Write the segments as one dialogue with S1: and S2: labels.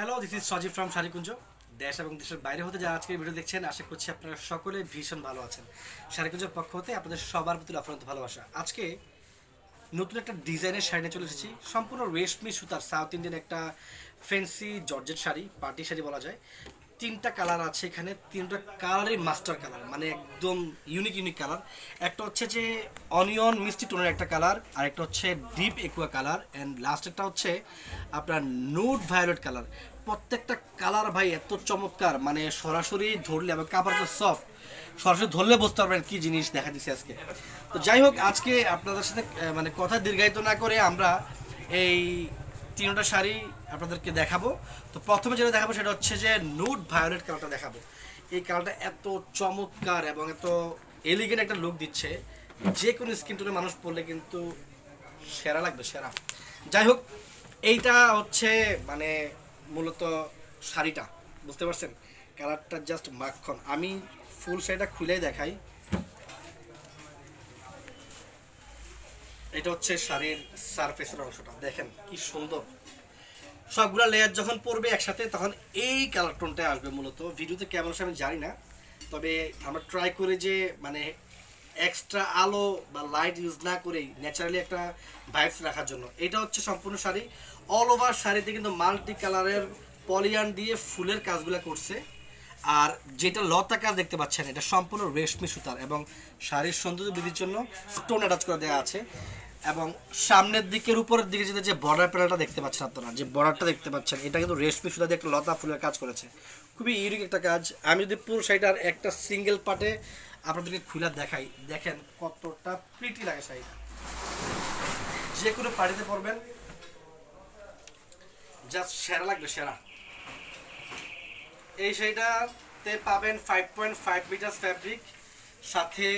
S1: Hello this is Sajib from Sarikunja দেশ এবং দেশের বাইরে হতে যা আজকে ভিডিও দেখছেন, আশা করছি আপনারা সকলে ভীষণ ভালো আছেন। সারিকুঞ্জের পক্ষ হতে আপনাদের সবার প্রতি অফরন্ত ভালোবাসা। আজকে নতুন একটা ডিজাইনের শাড়ি নিয়ে চলে এসেছি। সম্পূর্ণ রেশমি সুতার, সাউথ ইন্ডিয়ান একটা fancy georgette sari, party sari বলা যায়। তিনটা কালার আছে এখানে, তিনটা কালারই মাস্টার কালার মানে একদম ইউনিক ইউনিক কালার একটা হচ্ছে যে অনিয়ন মিষ্টি টোনের একটা কালার আর একটা হচ্ছে deep aqua colour and last একটা হচ্ছে আপনার নুড ভায়োলেট কালার প্রত্যেকটা কালার ভাই এত চমৎকার মানে সরাসরি ধরলে এবং কাপড় তো সফট সরাসরি ধরলে বুঝতে পারবেন কি জিনিস দেখা দিচ্ছে আজকে। তো যাই হোক, আজকে আপনাদের সাথে মানে কথা দীর্ঘায়িত না করে আমরা এই তিনটা শাড়ি আপনাদেরকে দেখাবো। তো প্রথমে যেটা দেখাবো সেটা হচ্ছে যে নুড ভায়োলেট কালারটা দেখাবো। এই কালারটা এত চমৎকার এবং এত এলিগেন্ট একটা লুক দিচ্ছে। যে কোনো স্কিন টোনের মানুষ পরলে কিন্তু সেরা লাগবে, সেরা। যাই হোক, এইটা হচ্ছে মানে মূলত শাড়িটা, বুঝতে পারছেন? কালারটা জাস্ট মাখন। আমি ফুল শাড়িটা খুলেই দেখাই। এটা হচ্ছে শাড়ির সারফেসের অংশটা। দেখেন কি সুন্দর। সবগুলো লেয়ার যখন পড়বে একসাথে, তখন এই কালার টোনটা আসবে মূলত। ভিডিওতে কেমন আসে আমি জানি না, তবে আমরা ট্রাই করি যে মানে এক্সট্রা আলো বা লাইট ইউজ না করেই ন্যাচারালি একটা ভাইবস রাখার জন্য। এটা হচ্ছে সম্পূর্ণ শাড়ি। অল ওভার শাড়িতে কিন্তু মাল্টি কালারের পলিয়ান দিয়ে ফুলের কাজগুলো করছে। আর যেটা লতা কাজ দেখতে পাচ্ছেন, এটা সম্পূর্ণ রেশমি সুতার এবং শাড়ির সৌন্দর্য বৃদ্ধির জন্য স্টোন অ্যাটাচ করে দেওয়া আছে এবং সামনের দিকের উপরের দিকে যেটা যে বর্ডার প্যানেলটা দেখতে পাচ্ছেন আপনারা, যে বর্ডারটা দেখতে পাচ্ছেন, এটা কিন্তু রেশমি সুতা দিয়ে একটা লতা ফুলের কাজ করেছে। খুবই ইউনিক একটা কাজ। আমি যদি পুরো শাড়িটার একটা সিঙ্গেল পার্টে আপনাদেরকে খুলে দেখাই, দেখেন কতটা প্রিটি লাগে শাড়িটা। যে কোনো পার্টিতে পরবেন জাস্ট সেরা লাগবে, সেরা। এই শাড়িটাতে পাবেন five point five metre fabric সাথে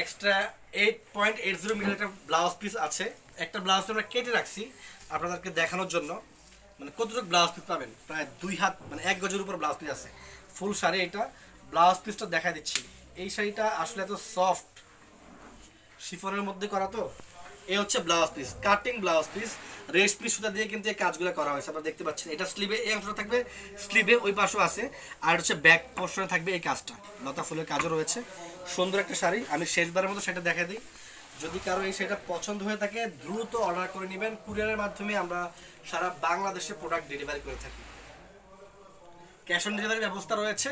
S1: extra eight point eight zero metre একটা ব্লাউজ পিস আছে। একটা ব্লাউজ আমরা কেটে রাখছি আপনাদেরকে দেখানোর জন্য। মানে কতটুকু ব্লাউজ পিস পাবেন? প্রায় দুই হাত মানে এক গজের উপর ব্লাউজ পিস আছে। ফুল শাড়ি এটা। ব্লাউজ পিসটা দেখা দিচ্ছি। এই শাড়িটা আসলে এত সফট শিফনের মধ্যে করা তো? এই হচ্ছে blouse piece cutting blouse piece রেশমি সুতা দিয়ে কিন্তু এই কাজগুলো করা হয়েছে। আপনারা দেখতে পাচ্ছেন, এটা স্লিভে এই অংশটা থাকবে স্লিভে ওই পাশেও আছে। আর হচ্ছে ব্যাক পোর্শনে থাকবে এই কাজটা। লতা ফুলের কাজও রয়েছে। সুন্দর একটা শাড়ি। আমি শেষবারের মতো সেটা দেখা দিই। যদি কারও এই সেটা পছন্দ হয়ে থাকে, দ্রুত অর্ডার করে নেবেন। কুরিয়ারের মাধ্যমে আমরা সারা বাংলাদেশে প্রোডাক্ট ডেলিভারি করে থাকি। ক্যাশ অন ডেলিভারি ব্যবস্থা রয়েছে।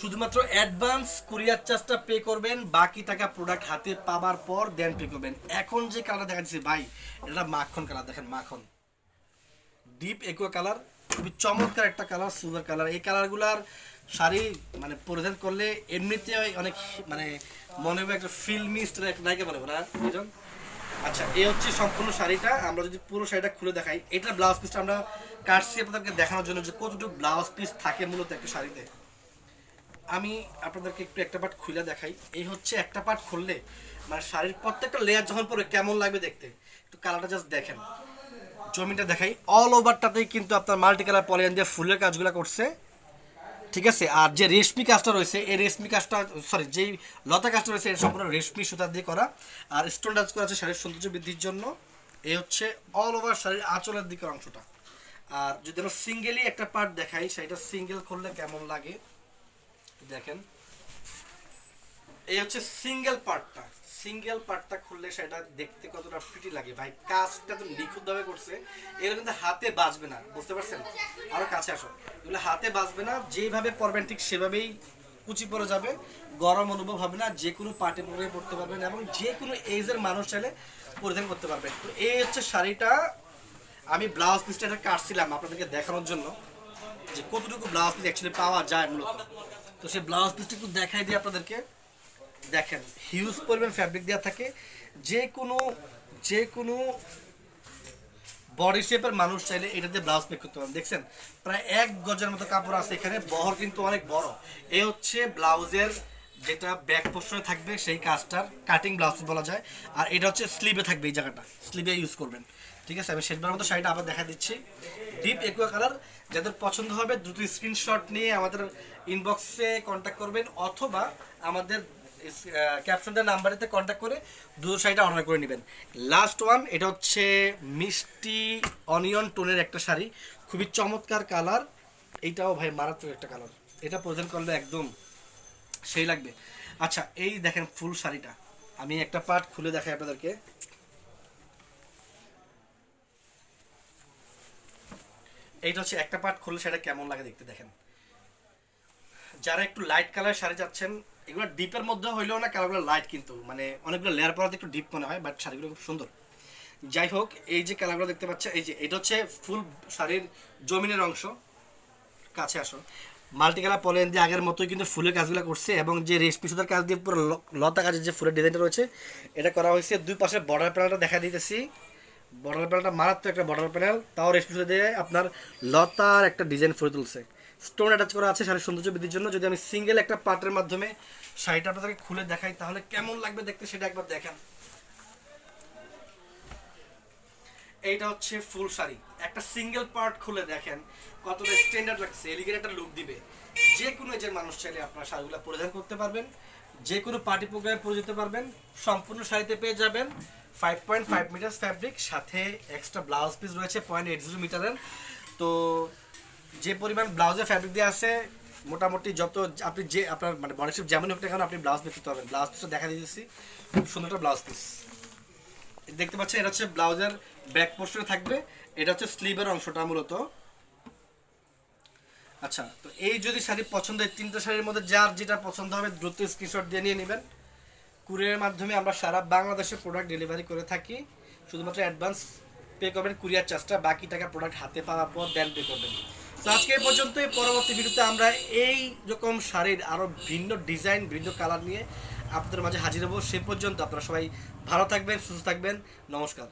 S1: শুধুমাত্র অ্যাডভান্স কুরিয়ার চার্জটা পে করবেন, বাকি টাকা প্রোডাক্ট হাতে পাবার পর দেন পে করবেন। এখন যে কালার দেখা যাচ্ছে ভাই, এটা মাখন কালার দেখেন মাখন। ডিপ একুয়া কালার খুবই চমৎকার একটা কালার সুন্দর কালার এই কালারগুলার শাড়ি মানে পরিধান করলে এমনিতে অনেক মানে মনে হবে একটা ফিল্মি একটা নায়িকা বলে না আচ্ছা এই হচ্ছে সম্পূর্ণ শাড়িটা। আমরা যদি পুরো শাড়িটা খুলে দেখাই এটা ব্লাউজ পিসটা আমরা কাটছি আপনাদেরকে দেখানোর জন্য যে কতটুকু ব্লাউজ পিস থাকে মূলত একটা শাড়িতে। আমি আপনাদেরকে একটু একটা পার্ট খুলে দেখাই। এই হচ্ছে একটা পার্ট খুললে মানে শাড়ির প্রত্যেকটা লেয়ার যখন পরে কেমন লাগবে দেখতে? একটু কালারটা জাস্ট দেখেন। জমিটা দেখাই। অল ওভারটাতেই কিন্তু আপনার মাল্টি কালার পলিয়ান দিয়ে ফুলের কাজগুলো করছে। ঠিক আছে? আর যে রেশমি কাজটা রয়েছে, এই রেশমি কাজটা সরি যেই লতা কাজটা রয়েছে, এটা সম্পূর্ণ রেশমি সুতা দিয়ে করা। আর স্টোন টাচ করা আছে শাড়ির সৌন্দর্য বৃদ্ধির জন্য। এই হচ্ছে অল ওভার শাড়ির আঁচলের দিকের অংশটা। আর যদি আমরা সিঙ্গেলি একটা পার্ট দেখাই সেটা সিঙ্গেল করলে কেমন লাগে? দেখেন। এই হচ্ছে সিঙ্গেল পার্টটা সিঙ্গেল পার্টটা খুললে সেটা দেখতে কতটা প্রিটি লাগে। ভাই, কাজটা তো নিখুঁতভাবে করছে। এগুলো কিন্তু হাতে বাজবে না, বুঝতে পারছেন? আরও কাছে আসো। এগুলো হাতে বাজবে না, যেভাবে পরবেন ঠিক সেভাবেই কুচি পরে যাবে। গরম অনুভব হবে না, যে কোনো পার্টি পরে পড়তে পারবেন এবং যে কোনো এজের মানুষ চাইলে পরিধান করতে পারবেন। তো এই হচ্ছে শাড়িটা। আমি ব্লাউজ পিসটা কাটছিলাম আপনাদেরকে দেখানোর জন্য যে কতটুকু ব্লাউজ পিস অ্যাকচুয়ালি পাওয়া যায় মূলত। তো সেই ব্লাউজ পিসটা একটু দেখাই দিই আপনাদেরকে। দেখেন হিউজ পরিমাণ ফ্যাব্রিক দেওয়া থাকে। যে কোনো যে কোনো বডি শেপের মানুষ চাইলে এটা দিয়ে ব্লাউজ মেক করতে পারেন। দেখছেন, প্রায় এক গজের মতো কাপড় আছে এখানে, বহর কিন্তু অনেক বড়। এ হচ্ছে ব্লাউজের যেটা ব্যাক পোর্শনে থাকবে, সেই কাজটার কাটিং ব্লাউজ বলা যায়। আর এটা হচ্ছে স্লিভে থাকবে এই জায়গাটা। স্লিভে ইউজ করবেন। ঠিক আছে, আমি শেষবার মতো শাড়িটা আবার দেখা দিচ্ছি। ডিপ একুয়া কালার যাদের পছন্দ হবে দ্রুত স্ক্রিনশট নিয়ে আমাদের ইনবক্সে কন্ট্যাক্ট করবেন অথবা আমাদের ক্যাপশনটা নাম্বারেতে কন্ট্যাক্ট করে দুটো শাড়িটা অর্ডার করে নেবেন। লাস্ট ওয়ান এটা হচ্ছে মিষ্টি অনিয়ন টোনের একটা শাড়ি। খুবই চমৎকার কালার এইটাও ভাই মারাত্মক একটা কালার এটা প্রেজেন্ট করলে একদম সেই লাগবে। আচ্ছা এই দেখেন ফুল শাড়িটা। আমি একটা পার্ট খুলে দেখাই আপনাদেরকে। এইটা হচ্ছে একটা পার্ট খুললে সেটা কেমন লাগে দেখতে দেখেন। যারা একটু লাইট কালার শাড়ি যাচ্ছেন এগুলো ডিপের মধ্যে হইলেও না কালারগুলো লাইট কিন্তু মানে অনেকগুলো লেয়ার পরাতে একটু ডিপ মনে হয় বাট শাড়িগুলো খুব সুন্দর। যাই হোক, এই যে কালারগুলো দেখতে পাচ্ছে এই যে এটা হচ্ছে ফুল শাড়ির জমিনের অংশ। কাছে আসো মাল্টি কালার পলেন দিয়ে আগের মতোই কিন্তু ফুলের কাজগুলো করছে এবং যে রেশমি সুতার কাজ দিয়ে পুরো লতা কাজের যে ফুলের ডিজাইনটা রয়েছে, এটা করা হয়েছে। দুই পাশে বর্ডার প্যানেলটা দেখা দিতেছি। বর্ডার প্যানেলটা মারাত্মক একটা বর্ডার প্যানেল তাও রেশমি দিয়ে আপনার লতার একটা ডিজাইন ফুলে তুলছে। স্টোন অ্যাটাচ করা আছে শাড়ির সৌন্দর্য বৃদ্ধির জন্য। যদি আমি সিঙ্গেল একটা পার্টের মাধ্যমে শাড়িটা আপনাদেরকে খুলে দেখাই, তাহলে কেমন লাগবে দেখতে সেটা একবার দেখেন। এইটা হচ্ছে ফুল শাড়ি। একটা সিঙ্গেল পার্ট খুলে দেখেন, কতটা স্ট্যান্ডার্ড লাগছে। এলিগের একটা লুক দিবে। যে কোনো যে মানুষ চাইলে আপনার শাড়িগুলো পরিধান করতে পারবেন। যে কোনো পার্টি প্রোগ্রামে পরে যেতে পারবেন, সম্পূর্ণ শাড়িতে পেয়ে যাবেন five point five metre fabric সাথে এক্সট্রা ব্লাউজ পিস রয়েছে পয়েন্ট এইট জিরো মিটারের তো যে পরিমাণ ব্লাউজের ফ্যাব্রিক দিয়ে আছে, মোটামুটি যত আপনি যে আপনার মানে বডি শেপ যেমন হোক না কেন, আপনি ব্লাউজ পিস করতে পারবেন ব্লাউজ পিসটা দেখা দিয়েছি খুব সুন্দর একটা ব্লাউজ পিস দেখতে পাচ্ছেন, এটা হচ্ছে ব্লাউজের ব্যাক পোর্শনে থাকবে, এটা হচ্ছে স্লিভের অংশটা মূলত। আচ্ছা তো এই যদি শাড়ি পছন্দ হয়, তিনটা শাড়ির মধ্যে যার যেটা পছন্দ হবে, দ্রুত স্ক্রিনশট দিয়ে নিয়ে নেবেন। কুরিয়ারের মাধ্যমে আমরা সারা বাংলাদেশে প্রোডাক্ট ডেলিভারি করে থাকি। শুধুমাত্র অ্যাডভান্স পে করবেন কুরিয়ার চার্জটা বাকি টাকা প্রোডাক্ট হাতে পাওয়ার পর দেন পে করবেন। তো আজকে এই পর্যন্তই, পরবর্তী ভিডিওতে আমরা এই রকম শাড়ির আরও ভিন্ন ডিজাইন ভিন্ন কালার নিয়ে আপনাদের মাঝে হাজির হব। সে পর্যন্ত আপনারা সবাই ভালো থাকবেন, সুস্থ থাকবেন। নমস্কার।